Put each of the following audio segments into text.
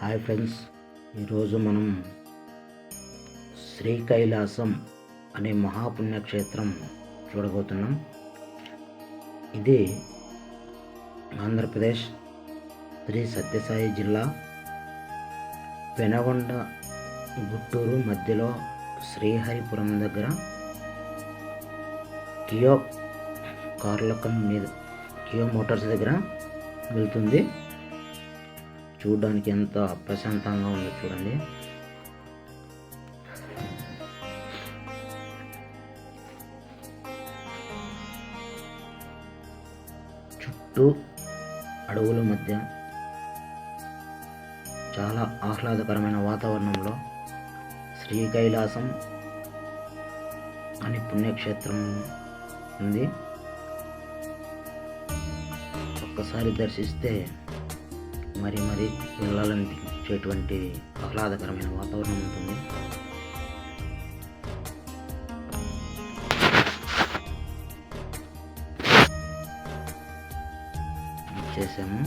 Hi friends ఈరోజు మనం శ్రీకైలాసం అనే మహాపుణ్యక్షేత్రం చూడబోతున్నాం. ఇది ఆంధ్రప్రదేశ్ శ్రీ సత్యసాయి జిల్లా పెనగొండ గుట్టూరు మధ్యలో శ్రీహరిపురం దగ్గర కియో కార్లకం మీద కియో మోటార్స్ దగ్గర వెళ్తుంది. చూడడానికి ఎంత ప్రశాంతంగా ఉందో చూడండి. చుట్టూ అడవుల మధ్య చాలా ఆహ్లాదకరమైన వాతావరణంలో శ్రీ కైలాసం అని పుణ్యక్షేత్రం ఉంది. ఒక్కసారి దర్శిస్తే మరి మరి వెళ్ళాలనిపించేటువంటి ఆహ్లాదకరమైన వాతావరణం ఉంటుంది. చేసాము.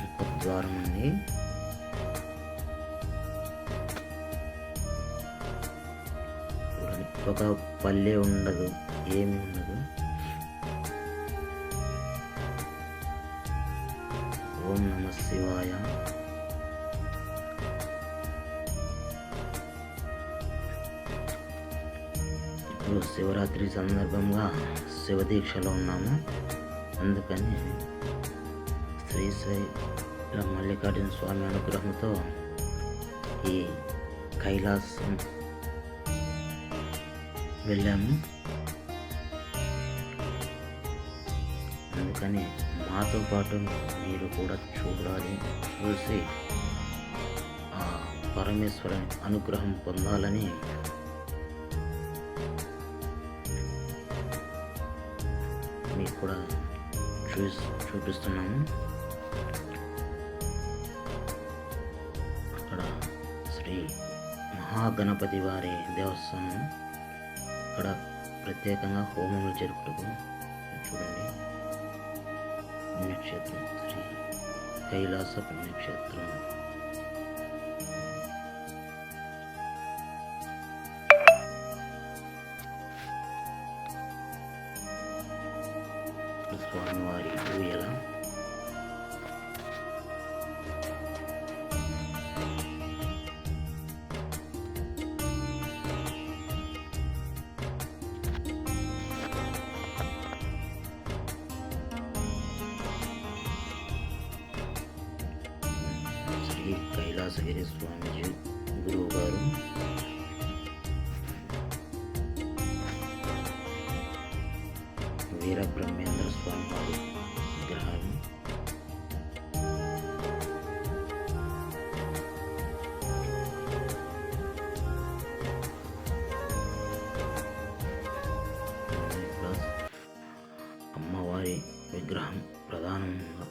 ఇంకొక ద్వారం ఉంది. ఒక పల్లె ఉండదు ఏమి ఉండదు. ఓం నమ శివాయ. ఇప్పుడు శివరాత్రి సందర్భంగా శివదీక్షలో ఉన్నాము. అందుకని శ్రీశైల మల్లికార్జున స్వామి అనుగ్రహంతో ఈ కైలాసం వెళ్ళాము. అందుకని మాతో పాటు మీరు కూడా చూడాలి చూసి ఆ పరమేశ్వరుని అనుగ్రహం పొందాలని మీకు కూడా చూసి చూపిస్తున్నాము. అక్కడ శ్రీ మహాగణపతి వారి దేవస్థానం. అక్కడ ప్రత్యేకంగా హోమములు జరుపుటకు చూడండి. పుణ్యక్షేత్రం శ్రీ కైలాస పుణ్యక్షేత్రం స్వామివారి ఊయల శ్రీ కైలాసగిరి స్వామిజీ గురువు గారు వీర బ్రహ్మేంద్ర స్వామి వారి విగ్రహాలు ప్లస్ అమ్మవారి విగ్రహం ప్రధానంగా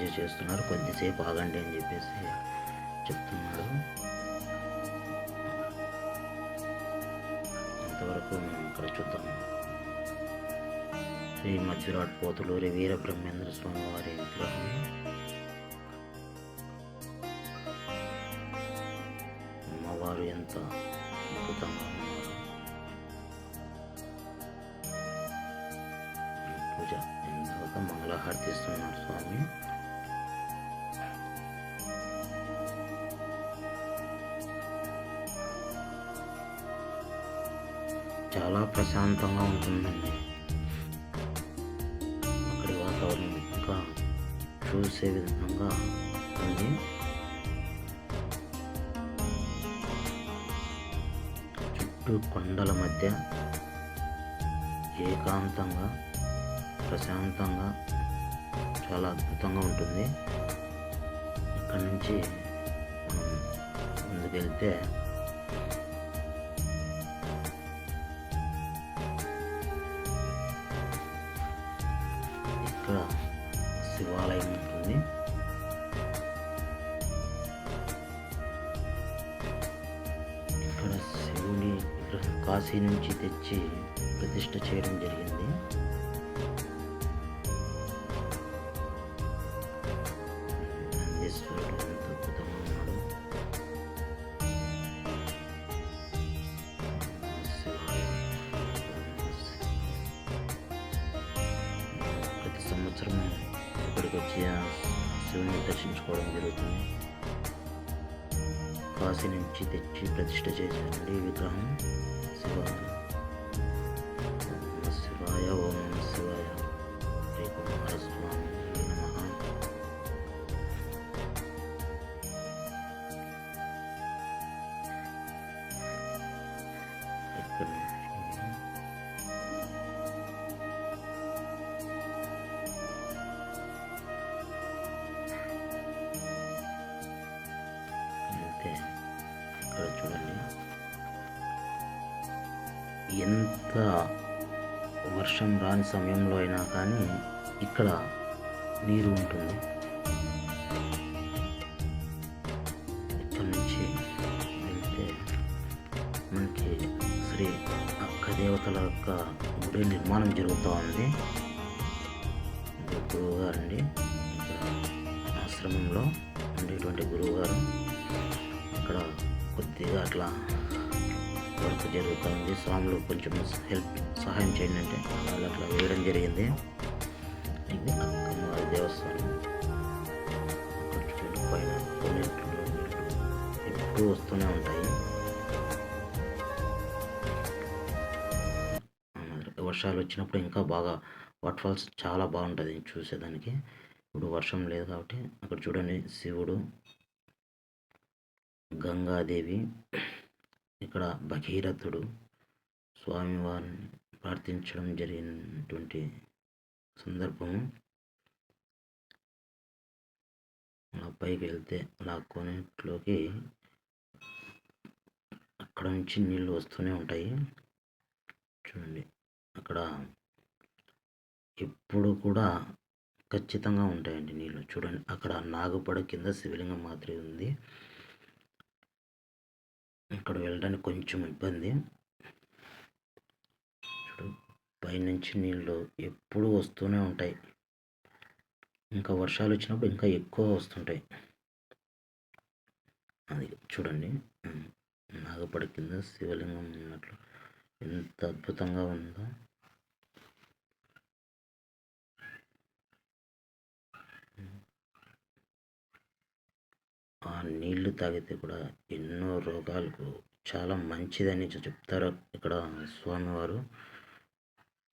పూజ చేస్తున్నారు. కొద్దిసేపు ఆగండి అని చెప్పేసి చెప్తున్నారు. ఇంతవరకు మనం ఇక్కడ చూద్దాం. శ్రీ మధ్యరాట్ పోతులూరి వీర బ్రహ్మేంద్ర స్వామి వారి విగ్రహం. అమ్మవారు ఎంత అద్భుతంగా ఉన్నారు. పూజ తర్వాత మంగళహారతి ఇస్తున్నారు స్వామి. చాలా ప్రశాంతంగా ఉంటుందండి. అక్కడి వాతావరణం ఇంకా చూసే విధంగా ఉంది. చుట్టూ కొండల మధ్య ఏకాంతంగా ప్రశాంతంగా చాలా అద్భుతంగా ఉంటుంది. ఇక్కడ నుంచి మనం ముందుకెళ్తే ఇక్కడ శివాలయం ఉంటుంది. ఇక్కడ శివుని ఇక్కడ కాశీ నుంచి తెచ్చి ప్రతిష్ట చేయడం జరిగింది. ప్రతి ఇక్కడికి వచ్చి ఆ శివుని దర్శించుకోవడం జరుగుతుంది. కాశీ నుంచి తెచ్చి ప్రతిష్ట చేసినటువంటి ఈ విగ్రహం శివ ఎంత వర్షం రాని సమయంలో అయినా కానీ ఇక్కడ నీరు ఉంటుంది. ఇక్కడ నుంచి వెళ్తే మనకి శ్రీ అక్క దేవతల యొక్క గుడి నిర్మాణం జరుగుతూ ఉంది. గురువు గారండి ఆశ్రమంలో ఉండేటువంటి గురువుగారు. ఇక్కడ కొద్దిగా అట్లా వర్క్ జరుగుతుంది స్వాములు కొంచెం హెల్ప్ సహాయం చేయండి అంటే వాళ్ళు అట్లా వేయడం జరిగింది. ఇది అక్కమ్మవారి దేవస్థానం. చూడండి పైన కొన్నింటిలో ఎప్పుడూ వస్తూనే ఉంటాయి. వర్షాలు వచ్చినప్పుడు ఇంకా బాగా వాటర్ఫాల్స్ చాలా బాగుంటుంది చూసేదానికి. ఇప్పుడు వర్షం లేదు కాబట్టి అక్కడ చూడండి శివుడు గంగాదేవి ఇక్కడ భగీరథుడు స్వామివారిని ప్రార్థించడం జరిగినటువంటి సందర్భము. అలా పైకి వెళ్తే అలా కొన్నిట్లోకి అక్కడ నుంచి నీళ్ళు వస్తూనే ఉంటాయి. చూడండి అక్కడ ఎప్పుడు కూడా ఖచ్చితంగా ఉంటాయండి నీళ్ళు చూడండి అక్కడ నాగపడ కింద శివలింగం మాత్రమే ఉంది. అక్కడ వెళ్ళడానికి కొంచెం ఇబ్బంది. చూడు పైనుంచి నీళ్ళు ఎప్పుడూ వస్తూనే ఉంటాయి. ఇంకా వర్షాలు వచ్చినప్పుడు ఇంకా ఎక్కువ వస్తుంటాయి. అది చూడండి. నాగపడి కింద శివలింగం ఉన్నట్లు ఎంత అద్భుతంగా ఉందో. నీళ్ళు తాగితే కూడా ఎన్నో రోగాలకు చాలా మంచిదని చెప్తారు ఇక్కడ స్వామివారు.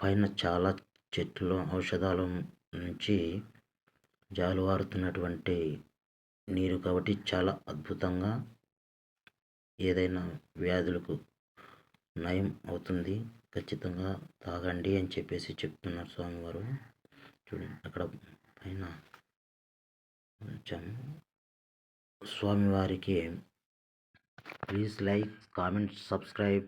పైన చాలా చెట్లు ఔషధాల నుంచి జాలువారుతున్నటువంటి నీరు కాబట్టి చాలా అద్భుతంగా ఏదైనా వ్యాధులకు నయం అవుతుంది. ఖచ్చితంగా తాగండి అని చెప్పేసి చెప్తున్నారు స్వామివారు. చూడండి అక్కడ పైన కొంచెం స్వామివారికి ప్లీజ్ లైక్ కామెంట్ సబ్స్క్రైబ్